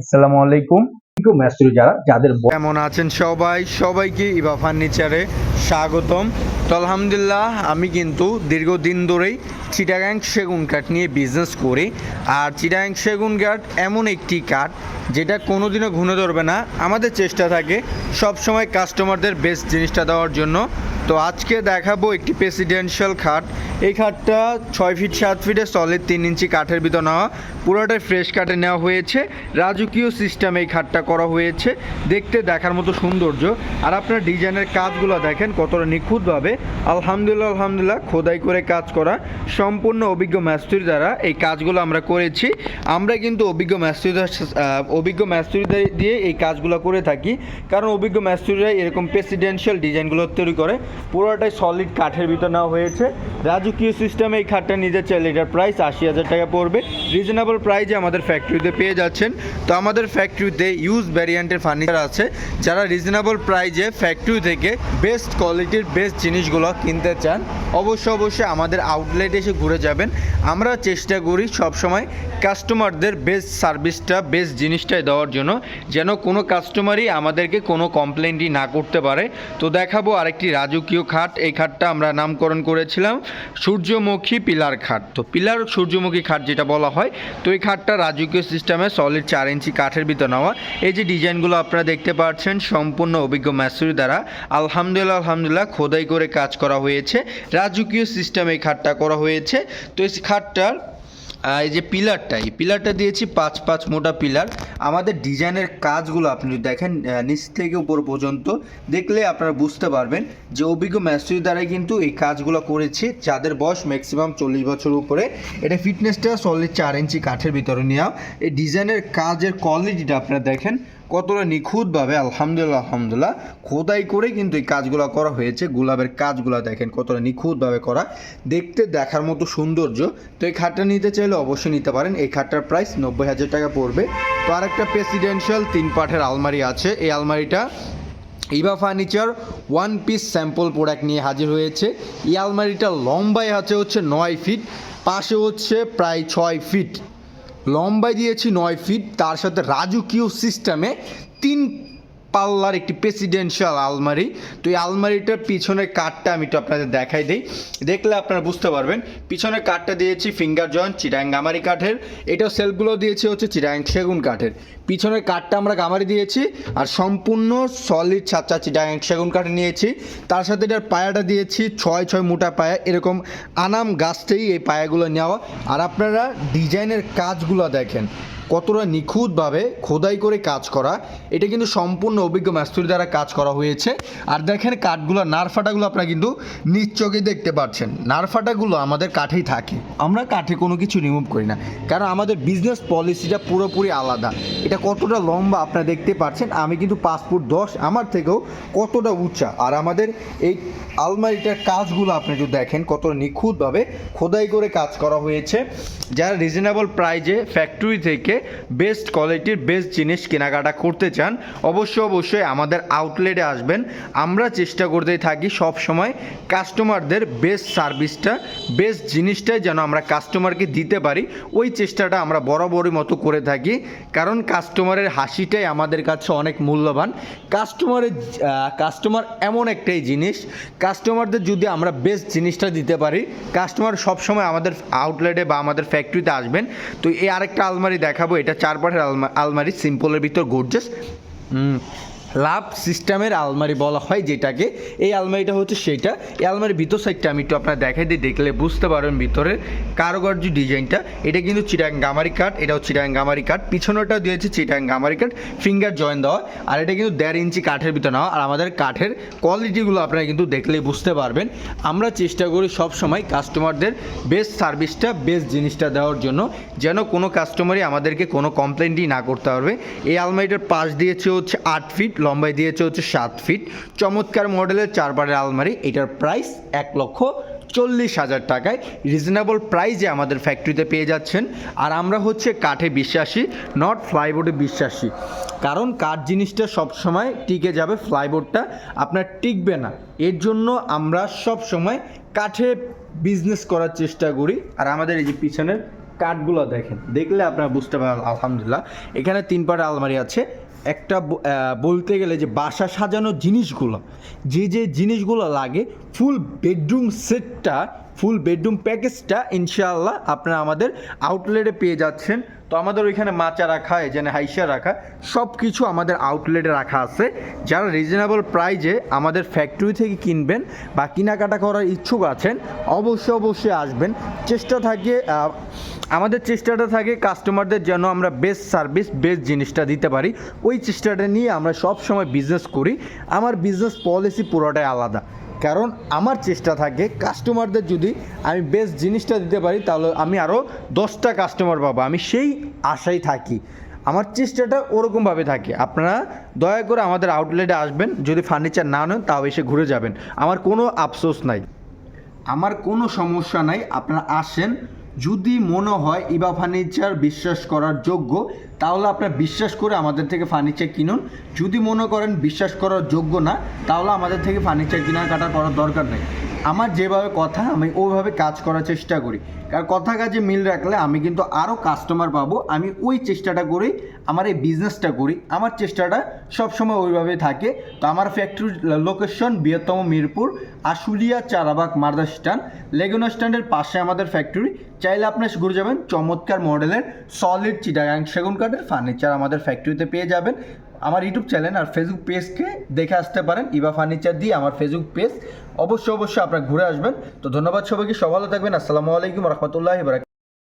আসসালামু আলাইকুম। যারা যাদের কেমন আছেন সবাই? সবাইকে ইবা ফার্নিচারে স্বাগতম। তো আলহামদুলিল্লাহ আমি কিন্তু দীর্ঘদিন ধরেই চিটাগাং সেগুন কাঠ নিয়ে বিজনেস করি। আর চিটাগাং সেগুন কাঠ এমন একটি কাঠ যেটা কোনোদিনও ঘুনে ধরবে না। আমাদের চেষ্টা থাকে সব সময় কাস্টমারদের বেস্ট জিনিসটা দেওয়ার জন্য। তো আজকে দেখাবো একটি প্রেসিডেন্সিয়াল খাট। এই খাটটা ছয় ফিট সাত ফিটে সলিড তিন ইঞ্চি কাঠের ভিতর নেওয়া। পুরোটাই ফ্রেশ কাঠে নেওয়া হয়েছে। রাজকীয় সিস্টেম এই খাটটা করা হয়েছে। দেখতে, দেখার মতো সৌন্দর্য। আর আপনার ডিজাইনের কাজগুলো দেখেন কতটা নিখুঁতভাবে। আলহামদুলিল্লাহ আলহামদুলিল্লাহ, খোদাই করে কাজ করা। সম্পূর্ণ অভিজ্ঞ ম্যাস্ত্রি দ্বারা এই কাজগুলো আমরা করেছি। আমরা কিন্তু অভিজ্ঞ ম্যাস্ত্রিদের অভিজ্ঞ ম্যাস্ত্রিদের দিয়ে এই কাজগুলো করে থাকি। কারণ অভিজ্ঞ ম্যাস্ত্রিরা এরকম প্রেসিডেন্সিয়াল ডিজাইনগুলো তৈরি করে। পুরোটাই সলিড কাঠের ভিতর নেওয়া হয়েছে। রাজকীয় সিস্টেমে এই খাটটা নিতে চাইলে এটার প্রাইস আশি হাজার টাকা পড়বে। রিজনেবল প্রাইজে আমাদের ফ্যাক্টরিতে পেয়ে যাচ্ছেন। তো আমাদের ফ্যাক্টরিতে ইউজ ভ্যারিয়েন্টের ফার্নিচার আছে। যারা রিজনেবল প্রাইজে ফ্যাক্টরি থেকে বেস্ট কোয়ালিটির বেস্ট জিনিসগুলো কিনতে চান অবশ্যই অবশ্যই আমাদের আউটলেট এসে ঘুরে যাবেন। আমরা চেষ্টা করি সবসময় কাস্টমারদের বেস্ট সার্ভিসটা বেস্ট জিনিসটাই দেওয়ার জন্য। যেন কোনো কাস্টমারই আমাদেরকে কোনো কমপ্লেনই না করতে পারে। তো দেখাবো আরেকটি রাজকীয় খাট, এই খাটটা আমরা নামকরণ করেছিলাম সূর্যমুখী পিলার খাট। তো পিলার সূর্যমুখী খাট যেটা বলা হয়, তো এই খাটটা রাজকীয় সিস্টেমে সলিড চার ইঞ্চি কাঠের ভিতর নেওয়া। এই যে ডিজাইনগুলো আপনারা দেখতে পাচ্ছেন, সম্পূর্ণ অভিজ্ঞ ম্যাসুরি দ্বারা। আলহামদুলিল্লাহ আলহামদুলিল্লাহ, খোদাই করে কাজ করা হয়েছে। রাজকীয় সিস্টেমে এই খাটটা করা হয়েছে। তো এই খাটটার এই যে পিলারটা, এই পিলারটা দিয়েছি পাঁচ পাঁচ মোটা পিলার। আমাদের ডিজাইনের কাজগুলো আপনি দেখেন নিচ থেকে উপর পর্যন্ত, দেখলে আপনারা বুঝতে পারবেন যে অভিজ্ঞ ম্যাস্ট্রি দ্বারাই কিন্তু এই কাজগুলো করেছি, যাদের বয়স ম্যাক্সিমাম চল্লিশ বছর উপরে। এটা ফিটনেসটা সলিড চার ইঞ্চি কাঠের ভিতরে নেওয়া এই ডিজাইনের কাজের কোয়ালিটিটা আপনারা দেখেন কতটা নিখুঁতভাবে, আলহামদুলিল্লাহ আলহামদুলিল্লাহ, খোদাই করে কিন্তু এই কাজগুলো করা হয়েছে। গোলাপের কাজগুলো দেখেন কতটা নিখুঁতভাবে করা। দেখতে, দেখার মতো সৌন্দর্য। তো এই খাটটা নিতে চাইলে অবশ্যই নিতে পারেন। এই খাটটার প্রাইস নব্বই হাজার টাকা পড়বে। তো আরেকটা প্রেসিডেন্সিয়াল তিন পাঠের আলমারি আছে। এই আলমারিটা Eva furniture one piece sample product নিয়ে হাজির হয়েছে। এই আলমারিটা লম্বায় আছে হচ্ছে নয় ফিট, পাশে হচ্ছে প্রায় ছয় ফিট। লম্বায় দিয়েছি নয় ফিট তার সাথে রাজকীয় সিস্টেমে তিন পাল্লার একটি প্রেসিডেন্সিয়াল আলমারি। তো এই আলমারিটার পিছনের কাঠটা আমি একটু আপনাদের দেখাই দিই। দেখলে আপনারা বুঝতে পারবেন, পিছনের কাঠটা দিয়েছি ফিঙ্গার জয়েন্ট চিটাং গামারি কাঠের। এটাও সেলফগুলো দিয়েছি হচ্ছে চিটাং সেগুন কাঠের। পিছনের কাঠটা আমরা গামারি দিয়েছি আর সম্পূর্ণ সলিড ছাচ্চা চিটাং সেগুন কাঠে নিয়েছি। তার সাথে এটার পায়াটা দিয়েছি ছয় ছয় মোটা পায়া। এরকম আনাম গাছটাই এই পায়াগুলো নেওয়া। আর আপনারা ডিজাইনের কাজগুলো দেখেন, কতটা নিখুঁতভাবে খোদাই করে কাজ করা। এটা কিন্তু সম্পূর্ণ অভিজ্ঞ মাস্তুরি দ্বারা কাজ করা হয়েছে। আর দেখেন কাঠগুলো, নারফাটাগুলো আপনারা কিন্তু নিজ দেখতে পাচ্ছেন। নারফাটাগুলো আমাদের কাঠেই থাকে। আমরা কাঠে কোনো কিছু রিমুভ করি না। কারণ আমাদের বিজনেস পলিসিটা পুরোপুরি আলাদা। এটা কতটা লম্বা আপনারা দেখতে পাচ্ছেন। আমি কিন্তু পাঁচ ফুট দশ, আমার থেকেও কতটা উঁচা। আর আমাদের এই আলমারিটার কাজগুলো আপনি যদি দেখেন, কতটা নিখুঁতভাবে খোদাই করে কাজ করা হয়েছে। যারা রিজনেবল প্রাইজে ফ্যাক্টরি থেকে বেস্ট কোয়ালিটির বেস্ট জিনিস কেনাকাটা করতে চান অবশ্যই অবশ্যই আমাদের আউটলেটে আসবেন। আমরা চেষ্টা করতেই থাকি সব সময় কাস্টমারদের বেস্ট সার্ভিসটা বেস্ট জিনিসটাই যেন আমরা কাস্টমারকে দিতে পারি। ওই চেষ্টাটা আমরা বরাবরই মতো করে থাকি। কারণ কাস্টমারের হাসিটাই আমাদের কাছে অনেক মূল্যবান। কাস্টমারের কাস্টমার এমন একটাই জিনিস। কাস্টমারদের যদি আমরা বেস্ট জিনিসটা দিতে পারি কাস্টমার সবসময় আমাদের আউটলেটে বা আমাদের ফ্যাক্টরিতে আসবেন। তো এই আরেকটা আলমারি দেখাবো। এটা চার পাঠের আলমারি সিম্পলের ভিতর গর্জাস 嗯。লাভ সিস্টেমের আলমারি বলা হয় যেটাকে। এই আলমারিটা হচ্ছে সেইটা। এই আলমারির ভিতর সাইডটা আমি একটু আপনার দেখাই দিই দেখলে বুঝতে পারবেন ভিতরের কারুকার্য ডিজাইনটা। এটা কিন্তু চিটাং গামারি কাঠ, এটাও চিটাং গামারি কাঠ। পিছনেটা দিয়েছে চিটাং গামারি কাঠ ফিঙ্গার জয়েন দেওয়া। আর এটা কিন্তু দেড় ইঞ্চি কাঠের ভিতর নেওয়া। আর আমাদের কাঠের কোয়ালিটিগুলো আপনারা কিন্তু দেখলেই বুঝতে পারবেন। আমরা চেষ্টা করি সব সময় কাস্টমারদের বেস্ট সার্ভিসটা বেস্ট জিনিসটা দেওয়ার জন্য। যেন কোনো কাস্টমারই আমাদেরকে কোনো কমপ্লেনই না করতে পারবে। এই আলমারিটার পাশ দিয়েছে হচ্ছে আট ফিট লম্বাই দিয়েছে হচ্ছে সাত ফিট। চমৎকার মডেলের চারবারের আলমারি, এটার প্রাইস এক লক্ষ চল্লিশ হাজার টাকায়। রিজনেবল প্রাইজে আমাদের ফ্যাক্টরিতে পেয়ে যাচ্ছেন। আর আমরা হচ্ছে কাঠে বিশ্বাসী, নট ফ্লাইবোর্ডে বিশ্বাসী। কারণ কাঠ জিনিসটা সবসময় টিকে যাবে, ফ্লাইবোর্ডটা আপনার টিকবে না। এর জন্য আমরা সব সময় কাঠে বিজনেস করার চেষ্টা করি। আর আমাদের এই যে পিছনের কাঠগুলো দেখেন, দেখলে আপনারা বুঝতে পারেন আলহামদুলিল্লাহ। এখানে তিন পাটা আলমারি আছে। একটা বলতে গেলে যে বাসা সাজানোর জিনিসগুলো যে যে জিনিসগুলো লাগে ফুল বেডরুম সেটটা ফুল বেডরুম প্যাকেজটা ইনশাআল্লাহ আপনারা আমাদের আউটলেটে পেয়ে যাচ্ছেন। তো আমাদের ওইখানে মাচা রাখা এখানে হাইসা রাখা সব কিছু আমাদের আউটলেটে রাখা আছে। যারা রিজনেবল প্রাইজে আমাদের ফ্যাক্টরি থেকে কিনবেন বা কেনাকাটা করার ইচ্ছুক আছেন, অবশ্যই অবশ্যই আসবেন। চেষ্টা থাকে আমাদের চেষ্টাটা থাকে কাস্টমারদের যেন আমরা বেস্ট সার্ভিস বেস্ট জিনিসটা দিতে পারি। ওই চেষ্টাটা নিয়ে আমরা সব সময় বিজনেস করি। আমার বিজনেস পলিসি পুরোটাই আলাদা। কারণ আমার চেষ্টা থাকে কাস্টমারদের যদি আমি বেস্ট জিনিসটা দিতে পারি, তাহলে আমি আরও দশটা কাস্টমার পাবো। আমি সেই আশাই থাকি। আমার চেষ্টাটা ওরকমভাবে থাকে। আপনারা দয়া করে আমাদের আউটলেটে আসবেন। যদি ফার্নিচার না নেন, তাও এসে ঘুরে যাবেন। আমার কোনো আফসোস নাই। আমার কোনো সমস্যা নাই। আপনারা আসেন। যদি মনে হয় ইবা ফার্নিচার বিশ্বাস করার যোগ্য, তাহলে আপনার বিশ্বাস করে আমাদের থেকে ফার্নিচার কিনুন। যদি মনে করেন বিশ্বাস করার যোগ্য না, তাহলে আমাদের থেকে ফার্নিচার কেনাকাটা করার দরকার নেই। আমার যেভাবে কথা, আমি ওইভাবে কাজ করার চেষ্টা করি। কারণ কথা কাজে মিল রাখলে আমি কিন্তু আরও কাস্টমার পাবো। আমি ওই চেষ্টাটা করি আমার এই বিজনেসটা করি। আমার চেষ্টাটা সবসময় ওইভাবে থাকে। তো আমার ফ্যাক্টরির লোকেশন বৃহত্তম মিরপুর, আশুলিয়া, চারাবাগ মার্দা স্ট্যান্ড লেগুনা স্ট্যান্ডের পাশে আমাদের ফ্যাক্টরি চাইলে আপনি ঘুরে যাবেন। চমৎকার মডেলের সলিড চিটাগাং সেগুন কাঠের ফার্নিচার আমাদের ফ্যাক্টরিতে পেয়ে যাবেন। আমার ইউটিউব চ্যানেল আর ফেসবুক পেজকে দেখে আসতে পারেন ইবা ফার্নিচার দিয়ে আমার ফেসবুক পেজ। অবশ্যই অবশ্যই আপনারা ঘুরে আসবেন। তো ধন্যবাদ সবাইকে সব থাকবেন। আসসালামু আলাইকুম রহমতুল্লাহ